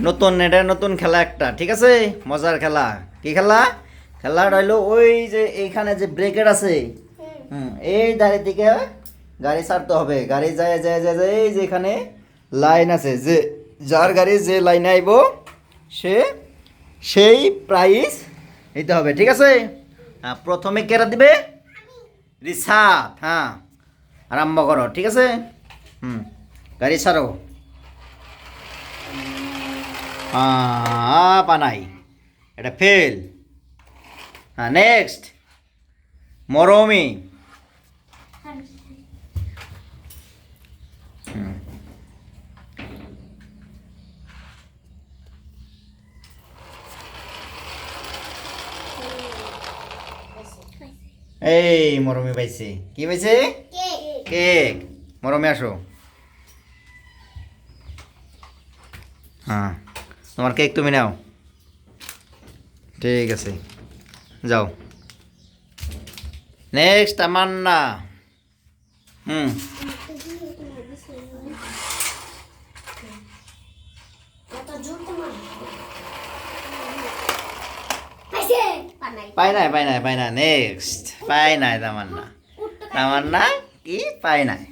নতুন এটা নতুন খেলা একটা, ঠিক আছে? মজার খেলা। কি খেলা? খেলাটা হইল ওই যে এইখানে যে ব্রেকেট আছে। এই দাঁড়ি থেকে গাড়ি ছাড়তে হবে। গাড়ি যায় যায় যায় যায়, এই যে এখানে লাইন আছে। যে যার গাড়ি যে লাইনে আইব, সে সেই প্রাইস নিতে হবে, ঠিক আছে? হ্যাঁ প্রথমে কেরা দিবে? রিসাত হ্যাঁ আরম্ভ করো, ঠিক আছে? হুম, গাড়ি ছাড়ো। পানাই এটা ফেল হ্যাঁ নেক্সট মরমি। এই মরমি পাইছে। কি পাইছে? কেক। মরমে আসো। হ্যাঁ। তোমার কেক তুমি নাও। ঠিক আছে। যাও। নেক্সট তামান্না। হুম। পাই নাই পাই নাই পাই নাই। নেক্সট পাই নাই তামান্না। তামান্না কি? পাই নাই।